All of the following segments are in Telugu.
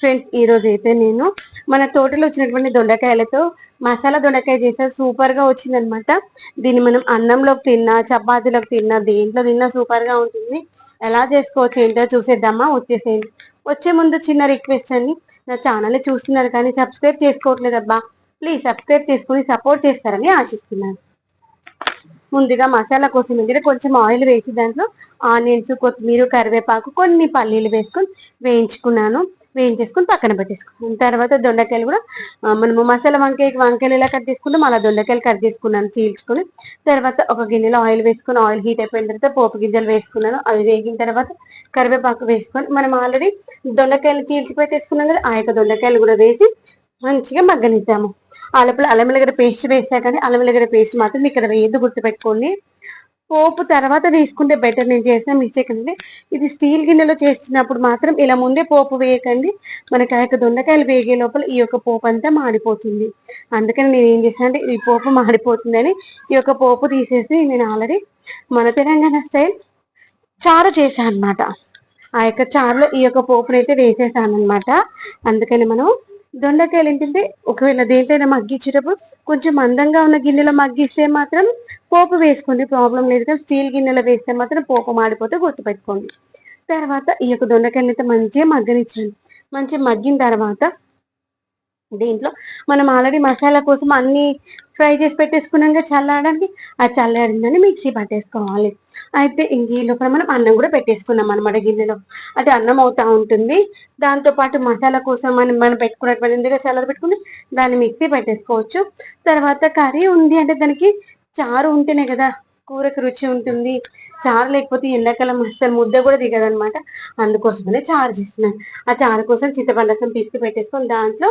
ఫ్రెండ్స్ ఈరోజు అయితే నేను మన తోటలో వచ్చినటువంటి దొండకాయలతో మసాలా దొండకాయ చేస్తే సూపర్గా వచ్చిందనమాట. దీన్ని మనం అన్నంలోకి తిన్నా చపాతీలోకి తిన్నా దేంట్లో తిన్నా సూపర్గా ఉంటుంది. ఎలా చేసుకోవచ్చు ఏంటో చూసేద్దామా? వచ్చేసేయండి. వచ్చే ముందు చిన్న రిక్వెస్ట్ అండి. నా ఛానల్ చూస్తున్నారు కానీ సబ్స్క్రైబ్ చేసుకోవట్లేదు అబ్బా. ప్లీజ్ సబ్స్క్రైబ్ చేసుకుని సపోర్ట్ చేస్తారని ఆశిస్తున్నాను. ముందుగా మసాలా కోసం దగ్గర కొంచెం ఆయిల్ వేసి దాంట్లో ఆనియన్స్ కొత్తిమీర కరివేపాకు కొన్ని పల్లీలు వేసుకొని వేయించుకున్నాను. వేయించేసుకొని పక్కన పెట్టేసుకున్నాను తర్వాత దొండకాయలు కూడా మనము మసాలా వంకాయ వంకాయలు ఎలా కట్ చేసుకుంటాం అలా దొండకాయలు కట్ చేసుకున్నాను చీల్చుకుని. తర్వాత ఒక గిన్నెలో ఆయిల్ వేసుకొని ఆయిల్ హీట్ అయిపోయిన తర్వాత పోపు గింజలు వేసుకున్నాను. అవి వేగిన తర్వాత కరివేపాకు వేసుకొని మనం ఆల్రెడీ దొండకాయలు చీల్చి పెట్టేసుకున్నాం కదా ఆ యొక్క దొండకాయలు కూడా వేసి మంచిగా మగ్గనిద్దాము. ఆ లోపల అల్లం వెల్లిగడ్డ పేస్ట్ వేసా కానీ అల్లం వెల్లిగడ్డ పేస్ట్ మాత్రం ఇక్కడ వేయద్దు గుర్తుపెట్టుకోండి. పోపు తర్వాత వేసుకుంటే బెటర్ నేను చేసిన మిస్టేక్ అంటే ఇది స్టీల్ గిన్నెలో చేస్తున్నప్పుడు మాత్రం ఇలా ముందే పోపు వేయకండి. మనకి ఆ యొక్క దొండకాయలు వేగే లోపల ఈ యొక్క పోపు అంతా మాడిపోతుంది. అందుకని నేను ఏం చేశాను అంటే ఈ పోపు మాడిపోతుందని ఈ యొక్క పోపు తీసేసి నేను ఆల్రెడీ మన తెలంగాణ స్టైల్ చారు చేశాను అనమాట ఆ యొక్క చారులో ఈ యొక్క పోపునైతే వేసేసాను అనమాట అందుకని మనం దొండకాయలు ఏంటంటే ఒకవేళ దేంట్లైనా మగ్గించేటప్పుడు కొంచెం మందంగా ఉన్న గిన్నెలో మగ్గిస్తే మాత్రం పోపు వేసుకోండి ప్రాబ్లం లేదు కానీ స్టీల్ గిన్నెలో వేస్తే మాత్రం పోపు మాడిపోతే గుర్తుపెట్టుకోండి. తర్వాత ఈ యొక్క దొండకాయలు అయితే మంచిగా మగ్గనిచ్చండి. మంచిగా మగ్గిన తర్వాత దీంట్లో మనం ఆల్రెడీ మసాలా కోసం అన్ని ఫ్రై చేసి పెట్టేసుకున్నాక చల్లారడానికి. ఆ చల్లారిందని మిక్సీ పట్టేసుకోవాలి. అయితే ఇంక ఈ లోపల మనం అన్నం కూడా పెట్టేసుకున్నాం అనమాట గిన్నెలో. అంటే అన్నం అవుతూ ఉంటుంది. దాంతో పాటు మసాలా కోసం మనం మనం పెట్టుకున్నటువంటి ఎందుకంటే చల్లారి పెట్టుకుని దాన్ని మిక్సీ పెట్టేసుకోవచ్చు. తర్వాత కర్రీ ఉంది అంటే దానికి చారు ఉంటేనే కదా కూరకు రుచి ఉంటుంది. చారు లేకపోతే ఎండాకాలం అసలు ముద్ద కూడా దిగదనమాట అందుకోసమనే చారు చేస్తున్నాను. ఆ చారు కోసం చింతపండు రసం పిసికి పెట్టేసుకొని దాంట్లో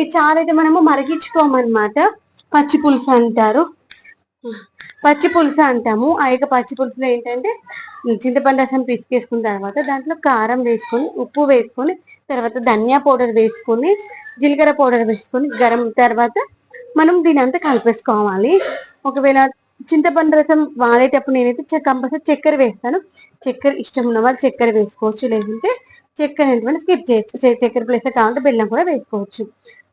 ఈ చారు అయితే మనము మరిగించుకోమన్నమాట. పచ్చి పులుసు అంటారు. పచ్చి పులుసు అంటాము. ఆ యొక్క పచ్చి పులుసులో ఏంటంటే చింతపండు రసం పిసికేసుకున్న తర్వాత దాంట్లో కారం వేసుకొని ఉప్పు వేసుకొని తర్వాత ధనియా పౌడర్ వేసుకొని జీలకర్ర పౌడర్ వేసుకొని గరం తర్వాత మనం దీని అంతా కలిపేసుకోవాలి. ఒకవేళ చింతపండు రసం వాడేటప్పుడు నేనైతే కంపల్సరీ చక్కెర వేస్తాను. చక్కెర ఇష్టం ఉన్న వాళ్ళు చక్కెర వేసుకోవచ్చు. లేదంటే చక్కెర ఏంటంటే స్కిప్ చేయొచ్చు. చక్కెర ప్లేస్ కావాలంటే బెల్లం కూడా వేసుకోవచ్చు.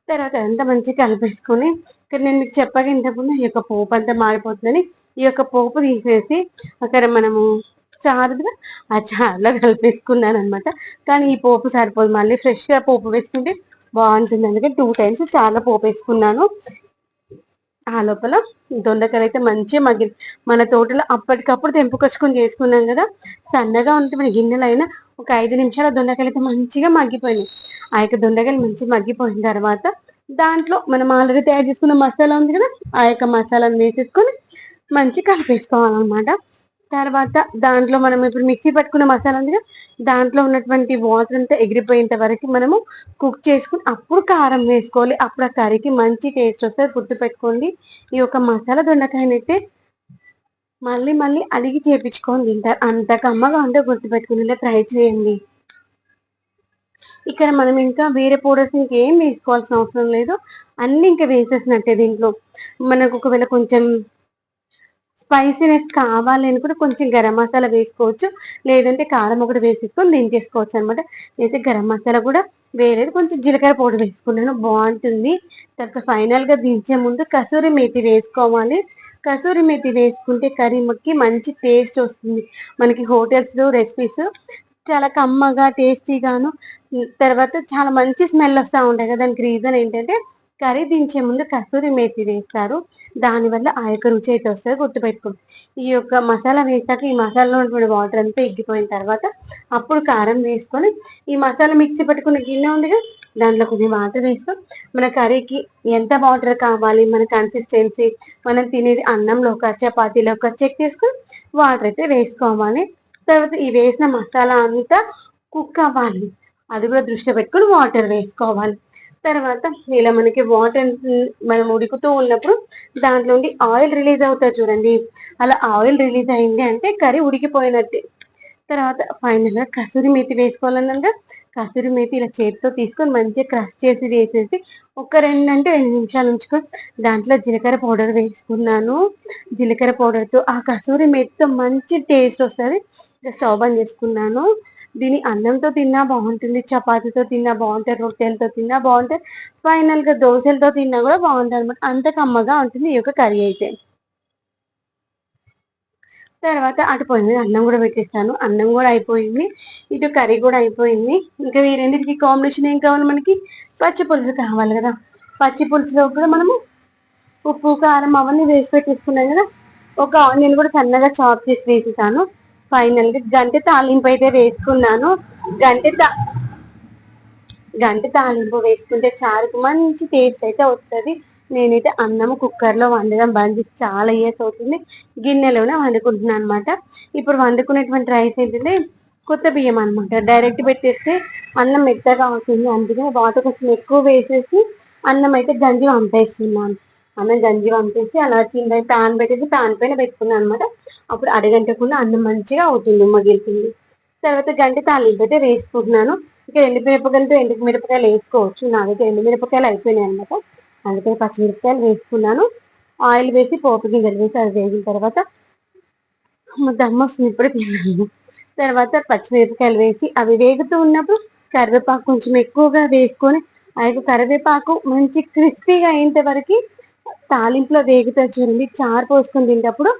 తర్వాత అంతా మంచిగా కలిపేసుకొని ఇక్కడ నేను మీకు చెప్పగా ఇంతకుముందు ఈ యొక్క పోపు అంతా మారిపోతుందని ఈ యొక్క పోపు తీసేసి అక్కడ మనము చారుగా ఆ చారులో కలిపేసుకున్నాను అనమాట కానీ ఈ పోపు సరిపోదు మళ్ళీ ఫ్రెష్గా పోపు వేసుకుంటే బాగుంటుంది. అందుకే టూ టైమ్స్ చాలా పోపు వేసుకున్నాను. ఆ లోపల దొండకాయలు అయితే మంచిగా మగ్గి మన తోటలో అప్పటికప్పుడు తెంపుకొచ్చుకొని చేసుకున్నాం కదా సన్నగా ఉంటే మన గిన్నెలు అయినా ఒక ఐదు నిమిషాల దొండకాయలు అయితే మంచిగా మగ్గిపోయినాయి. ఆ యొక్క దొండకాయలు మంచిగా మగ్గిపోయిన తర్వాత దాంట్లో మనం ఆల్రెడీ తయారు చేసుకున్న మసాలా ఉంది కదా ఆ యొక్క మసాలాను వేసేసుకొని మంచి కలిపేసుకోవాలన్నమాట. తర్వాత దాంట్లో మనం ఇప్పుడు మిక్సీ పట్టుకున్న మసాలా ఉంది కదా దాంట్లో ఉన్నటువంటి వాటర్ అంతా ఎగిరిపోయేంత వరకు మనము కుక్ చేసుకుని అప్పుడు కారం వేసుకోవాలి. అప్పుడు ఆ కర్రీకి మంచి టేస్ట్ వస్తుంది. గుర్తు పెట్టుకోండి ఈ యొక్క మసాలా దొండకాయనైతే అయితే మళ్ళీ మళ్ళీ అడిగి చేపించుకొని తింటారు. అంత కమ్మగా ఉంటే గుర్తుపెట్టుకుని ట్రై చేయండి. ఇక్కడ మనం ఇంకా వేరే పౌడర్స్ ఇంకేం వేసుకోవాల్సిన అవసరం లేదు. అన్నీ ఇంకా వేసేసినట్టే దీంట్లో. మనకు ఒకవేళ కొంచెం స్పైసీనెస్ కావాలి అని కూడా కొంచెం గరం మసాలా వేసుకోవచ్చు. లేదంటే కారం ఒకటి వేసేసుకొని దించేసుకోవచ్చు అనమాట అయితే గరం మసాలా కూడా వేరేది కొంచెం జీలకర్ర పౌడర్ వేసుకున్నాను. బాగుంటుంది. తర్వాత ఫైనల్గా దించే ముందు కసూరి మేతి వేసుకోవాలి. కసూరి మేతి వేసుకుంటే కర్రీ మొక్కి మంచి టేస్ట్ వస్తుంది. మనకి హోటల్స్ రెసిపీస్ చాలా కమ్మగా టేస్టీగాను తర్వాత చాలా మంచి స్మెల్ వస్తూ ఉంటాయి కదా. దానికి రీజన్ ఏంటంటే కర్రీ దించే ముందు కసూరి మేతి వేస్తారు. దానివల్ల ఆ యొక్క రుచి అయితే వస్తుంది గుర్తుపెట్టుకోండి ఈ యొక్క మసాలా వేసాక ఈ మసాలాలో ఉన్నటువంటి వాటర్ అంతా ఎగ్గిపోయిన తర్వాత అప్పుడు కారం వేసుకొని ఈ మసాలా మిక్సీ పట్టుకున్న గిన్నె ఉందిగా దాంట్లో కొన్ని వాటర్ వేస్తాం మన కర్రీకి ఎంత వాటర్ కావాలి మన కన్సిస్టెన్సీ మనం తినేది అన్నంలో ఒక ఒక చెక్ చేసుకొని వాటర్ అయితే వేసుకోవాలి. తర్వాత ఈ వేసిన మసాలా అంతా కుక్ అవ్వాలి. అది కూడా దృష్టి పెట్టుకొని వాటర్ వేసుకోవాలి. తర్వాత ఇలా మనకి వాటర్ మనం ఉడుకుతూ ఉన్నప్పుడు దాంట్లో నుండి ఆయిల్ రిలీజ్ అవుతుంది చూడండి. అలా ఆయిల్ రిలీజ్ అయింది అంటే కర్రీ ఉడికిపోయినట్టే. తర్వాత ఫైనల్గా కసూరి మేతి వేసుకోవాలన్నాక కసూరి మేతి ఇలా చేతితో తీసుకొని మంచిగా క్రష్ చేసి వేసేసి ఒక రెండు అంటే రెండు నిమిషాలు ఉంచుకొని దాంట్లో జీలకర్ర పౌడర్ వేసుకున్నాను. జీలకర్ర పౌడర్తో ఆ కసూరి మేతితో మంచి టేస్ట్ వస్తుంది. స్టవ్ బంద్ చేసుకున్నాను. దీని అన్నంతో తిన్నా బాగుంటుంది చపాతీతో తిన్నా బాగుంటుంది రొట్టెలతో తిన్నా బాగుంటుంది. ఫైనల్గా దోశలతో తిన్నా కూడా బాగుంటుంది అనమాట అంత కమ్మగా ఉంటుంది ఈ యొక్క కర్రీ అయితే. తర్వాత అటు పొయ్యి మీద అన్నం కూడా పెట్టేస్తాను అన్నం కూడా అయిపోయింది. ఇటు కర్రీ కూడా అయిపోయింది. ఇంకా ఈ రెండింటికి కాంబినేషన్ ఏం కావాలి మనకి? పచ్చి పులుసు కావాలి కదా. పచ్చి పులుసులో కూడా మనము ఉప్పు కారం అవన్నీ వేసి పెట్టేసుకున్నాం కదా. ఒక ఆనియన్ కూడా సన్నగా చాప్ చేసి వేసేసాను. ఫైనల్గా గంటె తాలింపు అయితే వేసుకున్నాను. గంటె తా గంటె తాలింపు వేసుకుంటే చారుకు మంచి టేస్ట్ అయితే వస్తుంది. నేనైతే అన్నం కుక్కర్లో వండడం బంద్ చేసి చాలా ఇయర్స్ అవుతుంది. గిన్నెలోనే వండుకుంటున్నాను అనమాట ఇప్పుడు వండుకునేటువంటి రైస్ ఏంటంటే కొత్త బియ్యం అనమాట డైరెక్ట్ పెట్టేస్తే అన్నం మెత్తగా అవుతుంది. అందుకని వాటర్ కొంచెం ఎక్కువ వేసేసి అన్నం అయితే గంజి వంపేస్తున్నాను. అన్నం గంజి వంపేసి అలా కింద ప్యాన్ పెట్టేసి ప్యాన్ పైన పెట్టుకున్నాను అనమాట అప్పుడు అడగంటకుండా అన్నం మంచిగా అవుతుంది మగిలుతుంది తర్వాత గంటి తాలింపు అయితే వేసుకుంటున్నాను. ఇక ఎండు మిరపకాయలతో ఎండు మిరపకాయలు వేసుకోవచ్చు. నా దగ్గర ఎండు మిరపకాయలు అయిపోయినాయి అనమాట అందుకని పచ్చిమిరపకాయలు వేసుకున్నాను. ఆయిల్ వేసి పోపు గింజలు వేసి అది వేగిన తర్వాత దమ్మ వస్తుంది ఇప్పుడు తిన్నాను. తర్వాత పచ్చిమిరపకాయలు వేసి అవి వేగుతూ ఉన్నప్పుడు కరివేపాకు కొంచెం ఎక్కువగా వేసుకొని ఆ యొక్క కరివేపాకు మంచి క్రిస్పీగా అయ్యేంత వరకు తాలింపులో వేగుతుంది చూడండి చారు పోసుకొని తింటప్పుడు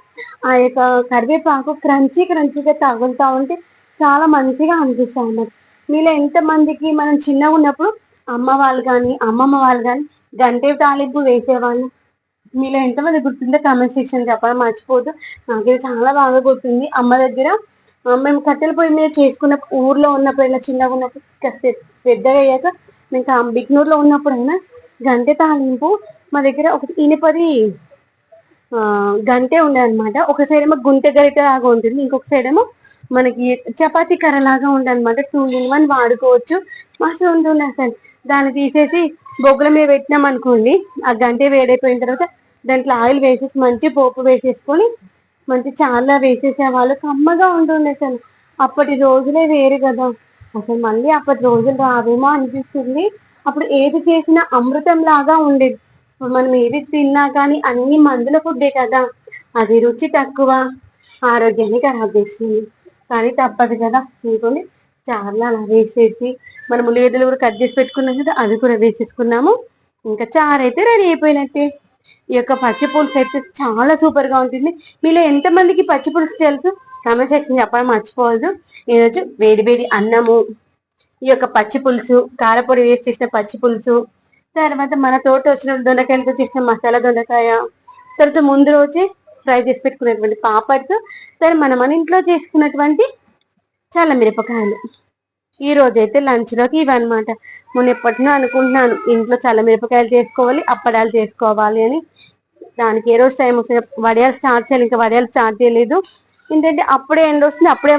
ఆ యొక్క కరివేపాకు క్రంచీ క్రంచీగా తగులుతూ ఉంటే చాలా మంచిగా అనిపిస్తాయి అన్నమాట. మీలో ఎంతమందికి మనం చిన్నగా ఉన్నప్పుడు అమ్మ వాళ్ళు కానీ అమ్మమ్మ వాళ్ళు కానీ గంటే తాలింపు వేసేవాళ్ళు. మీలో ఎంతమంది గుర్తుందో కామెంట్ సెక్షన్ చెప్పడం మర్చిపోదు నాకైతే చాలా బాగా గుర్తుంది. అమ్మ దగ్గర మేము కట్టెల పొయ్యి మీద చేసుకున్న ఊర్లో ఉన్నప్పుడు ఇలా చిన్నగా ఉన్నప్పుడు కాస్త పెద్దగా అయ్యాక మేము బిగ్నూర్లో ఉన్నప్పుడైనా గంటె తాలింపు మా దగ్గర ఒకటి ఇనుపది గంటే ఉండే అనమాట ఒక సైడ్ ఏమో గుంటె గరిట లాగా ఉంటుంది. ఇంకొక సైడ్ ఏమో మనకి చపాతీ కర్ర లాగా టూ ఇన్ వన్ వాడుకోవచ్చు. మస్తు ఉంటుంది అసలు. దాన్ని తీసేసి బొగ్గుల మీద పెట్టినాం అనుకోండి ఆ గంటే వేడైపోయిన తర్వాత దాంట్లో ఆయిల్ వేసేసి మంచి పోపు వేసేసుకొని మంచి చాలా వేసేసే వాళ్ళు కమ్మగా ఉంటుండే అసలు. అప్పటి రోజులే వేరు కదా. అసలు మళ్ళీ అప్పటి రోజులు రావేమో అనిపిస్తుంది. అప్పుడు ఏది చేసినా అమృతం లాగా ఉండేది. ఇప్పుడు మనం ఏది తిన్నా కానీ అన్ని మందుల ఫుడ్డే కదా. అది రుచి తక్కువ ఆరోగ్యాన్ని ఖరాబ్ చేస్తుంది కానీ తప్పదు కదా. ఇంకొని చాలా అలా వేసేసి మనం ఉల్లిగడ్డలు కూడా కట్ చేసి పెట్టుకున్నాం కదా అవి కూడా వేసేసుకున్నాము. ఇంకా చారు అయితే రెడీ అయిపోయినట్టే. ఈ యొక్క పచ్చిపులుసు అయితే చాలా సూపర్గా ఉంటుంది. మీలో ఎంతమందికి పచ్చిపులుసు తెలుసు? కామెంట్ సెక్షన్ చెప్పడం మర్చిపోవద్దు. ఈరోజు వేడి వేడి అన్నము ఈ యొక్క పచ్చిపులుసు కారపొడి వేసి చేసిన పచ్చిపులుసు తర్వాత మన తోట వచ్చిన దొండకాయలతో చేసిన మసాలా దొండకాయ తర్వాత ముందు రోజే ఫ్రై చేసి పెట్టుకున్నటువంటి పాపడ్స్ సరే మనం మన ఇంట్లో చేసుకున్నటువంటి చాలా మిరపకాయలు. ఈ రోజైతే లంచ్లోకి ఇవన్నమాట నేను ఎప్పటినో అనుకుంటున్నాను ఇంట్లో చాలా మిరపకాయలు చేసుకోవాలి అప్పడాలు చేసుకోవాలి అని. దానికి ఏ రోజు టైం వస్తుంది వడియాలు స్టార్ట్ చేయాలి ఇంకా వడియాలు స్టార్ట్ చేయలేదు. ఏంటంటే అప్పుడే ఎండ వస్తుంది అప్పుడే